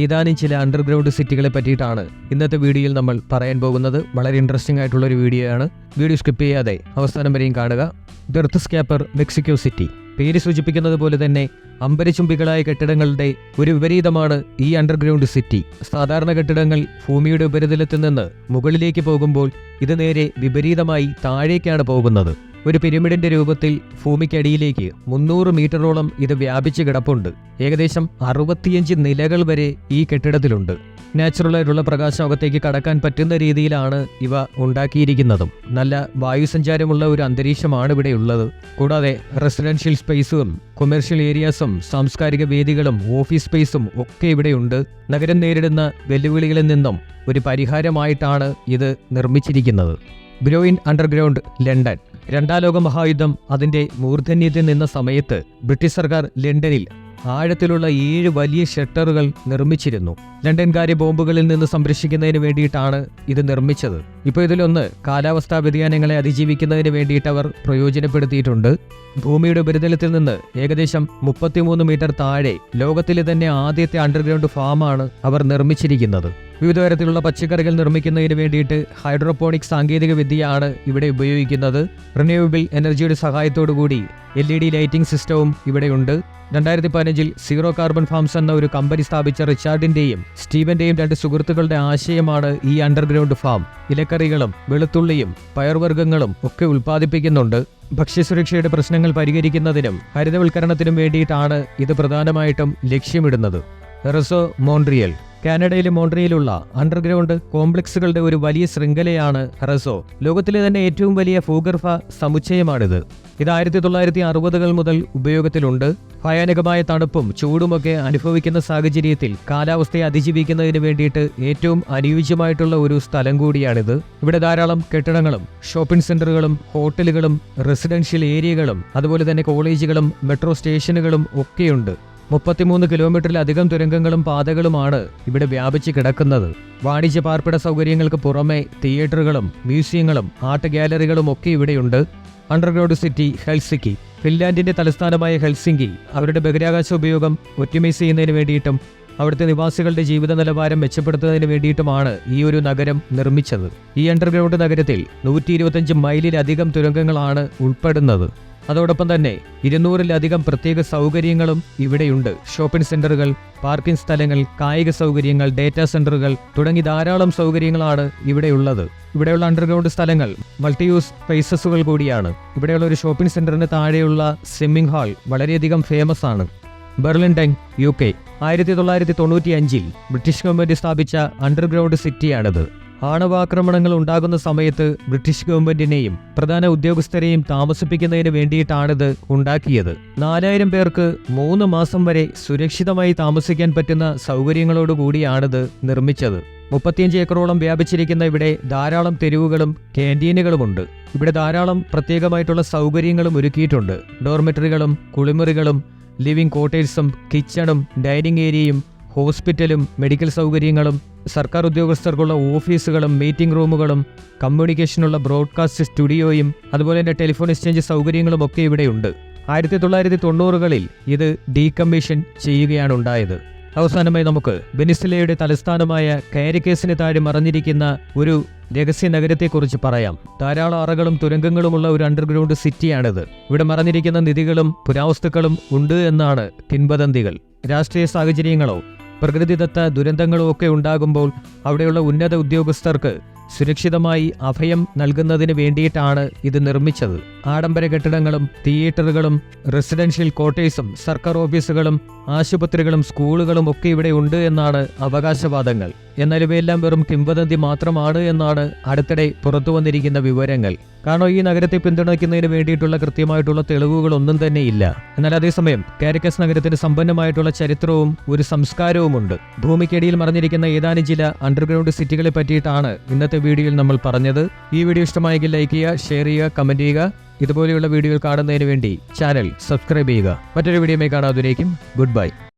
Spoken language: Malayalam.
ഏതാനും ചില അണ്ടർഗ്രൗണ്ട് സിറ്റികളെ പറ്റിയിട്ടാണ് ഇന്നത്തെ വീഡിയോയിൽ നമ്മൾ പറയാൻ പോകുന്നത്. വളരെ ഇൻട്രസ്റ്റിംഗ് ആയിട്ടുള്ള ഒരു വീഡിയോ ആണ് വീഡിയോ സ്കിപ്പ് ചെയ്യാതെ അവസാനം വരെയും കാണുക. ദർത്ത് സ്കാപ്പർ മെക്സിക്കോ സിറ്റി. പേര് സൂചിപ്പിക്കുന്നത് പോലെ തന്നെ അമ്പരചുംബികളായ കെട്ടിടങ്ങളുടെ ഒരു വിപരീതമാണ് ഈ അണ്ടർഗ്രൗണ്ട് സിറ്റി സാധാരണ കെട്ടിടങ്ങൾ ഭൂമിയുടെ ഉപരിതലത്തിൽ നിന്ന് മുകളിലേക്ക് പോകുമ്പോൾ ഇത് നേരെ വിപരീതമായി താഴേക്കാണ് പോകുന്നത്. ഒരു പിരമിഡിന്റെ രൂപത്തിൽ ഭൂമിക്കടിയിലേക്ക് മുന്നൂറ് മീറ്ററോളം ഇത് വ്യാപിച്ച് കിടപ്പുണ്ട്. ഏകദേശം അറുപത്തിയഞ്ച് നിലകൾ വരെ ഈ കെട്ടിടത്തിലുണ്ട്. നാച്ചുറലായിട്ടുള്ള പ്രകാശം അകത്തേക്ക് കടക്കാൻ പറ്റുന്ന രീതിയിലാണ് ഇവ ഉണ്ടാക്കിയിരിക്കുന്നതും. നല്ല വായുസഞ്ചാരമുള്ള ഒരു അന്തരീക്ഷമാണ് ഇവിടെ ഉള്ളത്. കൂടാതെ റെസിഡൻഷ്യൽ സ്പേസും കൊമേഴ്ഷ്യൽ ഏരിയാസും സാംസ്കാരിക വേദികളും ഓഫീസ് സ്പേസും ഒക്കെ ഇവിടെയുണ്ട് നഗരം നേരിടുന്ന വെല്ലുവിളികളിൽ നിന്നും ഒരു പരിഹാരമായിട്ടാണ് ഇത് നിർമ്മിച്ചിരിക്കുന്നത്. ഗ്രോയിൻ അണ്ടർഗ്രൗണ്ട് ലണ്ടൻ. രണ്ടാം ലോക മഹായുദ്ധം അതിന്റെ മൂർധന്യത്തിൽ നിന്ന സമയത്ത് ബ്രിട്ടീഷ് സർക്കാർ ലണ്ടനിൽ ആഴത്തിലുള്ള ഏഴ് വലിയ ഷട്ടറുകൾ നിർമ്മിച്ചിരുന്നു. ലണ്ടൻകാരെ ബോംബുകളിൽ നിന്ന് സംരക്ഷിക്കുന്നതിന് വേണ്ടിയിട്ടാണ് ഇത് നിർമ്മിച്ചത്. ഇപ്പോൾ ഇതിലൊന്ന് കാലാവസ്ഥാ വ്യതിയാനങ്ങളെ അതിജീവിക്കുന്നതിന് വേണ്ടിയിട്ട് അവർ പ്രയോജനപ്പെടുത്തിയിട്ടുണ്ട്. ഭൂമിയുടെ ഉപരിതലത്തിൽ നിന്ന് ഏകദേശം മുപ്പത്തിമൂന്ന് മീറ്റർ താഴെ ലോകത്തിലെ തന്നെ ആദ്യത്തെ അണ്ടർഗ്രൗണ്ട് ഫാമാണ് അവർ നിർമ്മിച്ചിരിക്കുന്നത്. വിവിധ തരത്തിലുള്ള പച്ചക്കറികൾ നിർമ്മിക്കുന്നതിന് വേണ്ടിയിട്ട് ഹൈഡ്രോപോണിക് സാങ്കേതിക വിദ്യയാണ് ഇവിടെ ഉപയോഗിക്കുന്നത്. റിന്യൂവബിൾ എനർജിയുടെ കൂടി എൽ ഇ ഡി ലൈറ്റിംഗ് സിസ്റ്റവും ഇവിടെയുണ്ട് രണ്ടായിരത്തി പതിനഞ്ചിൽ സീറോ കാർബൺ ഫാംസ് എന്ന ഒരു കമ്പനി സ്ഥാപിച്ച റിച്ചാർഡിന്റെയും സ്റ്റീവന്റെയും രണ്ട് സുഹൃത്തുക്കളുടെ ആശയമാണ് ഈ അണ്ടർഗ്രൗണ്ട് ഫാം. ഇലക്കറികളും വെളുത്തുള്ളിയും പയർവർഗങ്ങളും ഒക്കെ ഉൽപ്പാദിപ്പിക്കുന്നുണ്ട്. ഭക്ഷ്യസുരക്ഷയുടെ പ്രശ്നങ്ങൾ പരിഹരിക്കുന്നതിനും ഹരിതവൽക്കരണത്തിനും വേണ്ടിയിട്ടാണ് ഇത് പ്രധാനമായിട്ടും ലക്ഷ്യമിടുന്നത്. റെസോ മോൺട്രിയൽ കാനഡയിലെ മോൺട്രിയയിലുള്ള അണ്ടർഗ്രൗണ്ട് കോംപ്ലക്സുകളുടെ ഒരു വലിയ ശൃംഖലയാണ് ഹെറസോ ലോകത്തിലെ തന്നെ ഏറ്റവും വലിയ ഭൂഗർഭ സമുച്ചയമാണിത്. ഇത് ആയിരത്തി തൊള്ളായിരത്തി അറുപതുകൾ മുതൽ ഉപയോഗത്തിലുണ്ട്. ഭയാനകമായ തണുപ്പും ചൂടുമൊക്കെ അനുഭവിക്കുന്ന സാഹചര്യത്തിൽ കാലാവസ്ഥയെ അതിജീവിക്കുന്നതിന് വേണ്ടിയിട്ട് ഏറ്റവും അനുയോജ്യമായിട്ടുള്ള ഒരു സ്ഥലം കൂടിയാണിത്. ഇവിടെ ധാരാളം കെട്ടിടങ്ങളും ഷോപ്പിംഗ് സെന്ററുകളും ഹോട്ടലുകളും റെസിഡൻഷ്യൽ ഏരിയകളും അതുപോലെ തന്നെ കോളേജുകളും മെട്രോ സ്റ്റേഷനുകളും ഒക്കെയുണ്ട്. മുപ്പത്തിമൂന്ന് കിലോമീറ്ററിലധികം തുരങ്കങ്ങളും പാതകളുമാണ് ഇവിടെ വ്യാപിച്ച് കിടക്കുന്നത്. വാണിജ്യ പാർപ്പിട സൗകര്യങ്ങൾക്ക് പുറമെ തിയേറ്ററുകളും മ്യൂസിയങ്ങളും ആർട്ട് ഗാലറികളും ഒക്കെ ഇവിടെയുണ്ട്. അണ്ടർഗ്രൗണ്ട് സിറ്റി ഹെൽസിക്കി ഫിൻലാൻഡിന്റെ തലസ്ഥാനമായ ഹെൽസിങ്കി അവരുടെ ബഹിരാകാശ ഉപയോഗം ഒറ്റമൈസ് ചെയ്യുന്നതിന് വേണ്ടിയിട്ടും അവിടുത്തെ നിവാസികളുടെ ജീവിത നിലവാരം മെച്ചപ്പെടുത്തുന്നതിന് വേണ്ടിയിട്ടുമാണ് ഈ ഒരു നഗരം നിർമ്മിച്ചത്. ഈ അണ്ടർഗ്രൗണ്ട് നഗരത്തിൽ നൂറ്റി ഇരുപത്തഞ്ച് മൈലിലധികം തുരങ്കങ്ങളാണ് ഉൾപ്പെടുന്നത്. അതോടൊപ്പം തന്നെ ഇരുന്നൂറിലധികം പ്രത്യേക സൗകര്യങ്ങളും ഇവിടെയുണ്ട്. ഷോപ്പിംഗ് സെന്ററുകൾ പാർക്കിംഗ് സ്ഥലങ്ങൾ കായിക സൗകര്യങ്ങൾ ഡേറ്റാ സെന്ററുകൾ തുടങ്ങി ധാരാളം സൗകര്യങ്ങളാണ് ഇവിടെയുള്ളത്. ഇവിടെയുള്ള അണ്ടർഗ്രൗണ്ട് സ്ഥലങ്ങൾ മൾട്ടി യൂസ് സ്പേസസുകൾ കൂടിയാണ്. ഇവിടെയുള്ള ഒരു ഷോപ്പിംഗ് സെന്ററിന് താഴെയുള്ള സ്വിമ്മിംഗ് ഹാൾ വളരെയധികം ഫേമസ് ആണ്. ബെർലിൻ ടെങ് യു കെ. ആയിരത്തി തൊള്ളായിരത്തി തൊണ്ണൂറ്റി അഞ്ചിൽ ബ്രിട്ടീഷ് ഗവൺമെന്റ് സ്ഥാപിച്ച അണ്ടർഗ്രൗണ്ട് സിറ്റിയാണിത്. ആണവാക്രമണങ്ങൾ ഉണ്ടാകുന്ന സമയത്ത് ബ്രിട്ടീഷ് ഗവൺമെന്റിനെയും പ്രധാന ഉദ്യോഗസ്ഥരെയും താമസിപ്പിക്കുന്നതിന് വേണ്ടിയിട്ടാണിത് ഉണ്ടാക്കിയത്. നാലായിരം പേർക്ക് മൂന്ന് മാസം വരെ സുരക്ഷിതമായി താമസിക്കാൻ പറ്റുന്ന സൗകര്യങ്ങളോടുകൂടിയാണിത് നിർമ്മിച്ചത്. മുപ്പത്തിയഞ്ച് ഏക്കറോളം വ്യാപിച്ചിരിക്കുന്ന ഇവിടെ ധാരാളം തെരുവുകളും ക്യാന്റീനുകളുമുണ്ട് ഇവിടെ ധാരാളം പ്രത്യേകമായിട്ടുള്ള സൗകര്യങ്ങളും ഒരുക്കിയിട്ടുണ്ട്. ഡോർമെറ്ററികളും കുളിമുറികളും ലിവിംഗ് ക്വാർട്ടേഴ്സും കിച്ചണും ഡൈനിങ് ഏരിയയും ഹോസ്പിറ്റലും മെഡിക്കൽ സൗകര്യങ്ങളും സർക്കാർ ഉദ്യോഗസ്ഥർക്കുള്ള ഓഫീസുകളും മീറ്റിംഗ് റൂമുകളും കമ്മ്യൂണിക്കേഷനുള്ള ബ്രോഡ്കാസ്റ്റ് സ്റ്റുഡിയോയും അതുപോലെ തന്നെ ടെലിഫോൺ എക്സ്ചേഞ്ച് സൗകര്യങ്ങളും ഒക്കെ ഇവിടെയുണ്ട്. ആയിരത്തി തൊള്ളായിരത്തി തൊണ്ണൂറുകളിൽ ഇത് ഡീകമ്മീഷൻ ചെയ്യുകയാണ് ഉണ്ടായത് അവസാനമായി നമുക്ക് ബെനിസിലയുടെ തലസ്ഥാനമായ കാരിക്കേസിന് താഴെ മറഞ്ഞിരിക്കുന്ന ഒരു രഹസ്യ നഗരത്തെക്കുറിച്ച് പറയാം. ധാരാളം അറകളും തുരങ്കങ്ങളുമുള്ള ഒരു അണ്ടർഗ്രൗണ്ട് സിറ്റിയാണിത്. ഇവിടെ മറഞ്ഞിരിക്കുന്ന നിധികളും പുരാവസ്തുക്കളും ഉണ്ട് എന്നാണ് കിൻവദന്തികൾ രാഷ്ട്രീയ സാഹചര്യങ്ങളോ പ്രകൃതിദത്ത ദുരന്തങ്ങളും ഒക്കെ ഉണ്ടാകുമ്പോൾ അവിടെയുള്ള ഉന്നത ഉദ്യോഗസ്ഥർക്ക് സുരക്ഷിതമായി അഭയം നൽകുന്നതിന് വേണ്ടിയിട്ടാണ് ഇത് നിർമ്മിച്ചത്. ആഡംബര കെട്ടിടങ്ങളും തിയേറ്ററുകളും റെസിഡൻഷ്യൽ ക്വാർട്ടേഴ്സും സർക്കാർ ഓഫീസുകളും ആശുപത്രികളും സ്കൂളുകളും ഒക്കെ ഇവിടെ ഉണ്ട് എന്നാണ് അവകാശവാദങ്ങൾ. എന്നാൽ ഇവയെല്ലാം വെറും കിംവദന്തി മാത്രമാണ് എന്നാണ് അടുത്തിടെ പുറത്തു വന്നിരിക്കുന്ന വിവരങ്ങൾ. കാരണം ഈ നഗരത്തെ പിന്തുണയ്ക്കുന്നതിന് വേണ്ടിയിട്ടുള്ള കൃത്യമായിട്ടുള്ള തെളിവുകൾ ഒന്നും തന്നെ ഇല്ല. എന്നാൽ അതേസമയം കാരിക്കസ് നഗരത്തിന് സമ്പന്നമായിട്ടുള്ള ചരിത്രവും ഒരു സംസ്കാരവുമുണ്ട്. ഭൂമിക്കടിയിൽ മറഞ്ഞിരിക്കുന്ന ഏതാനും ചില അണ്ടർഗ്രൗണ്ട് സിറ്റികളെ പറ്റിയിട്ടാണ് ഇന്നത്തെ വീഡിയോയിൽ നമ്മൾ പറഞ്ഞത്. ഈ വീഡിയോ ഇഷ്ടമായെങ്കിൽ ലൈക്ക് ചെയ്യുക ഷെയർ ചെയ്യുക കമന്റ് ചെയ്യുക. ഇതുപോലെയുള്ള വീഡിയോകൾ കാണുന്നതിന് വേണ്ടി ചാനൽ സബ്സ്ക്രൈബ് ചെയ്യുക. മറ്റൊരു വീഡിയോയുമായി കാണാതിരിക്കും. Good bye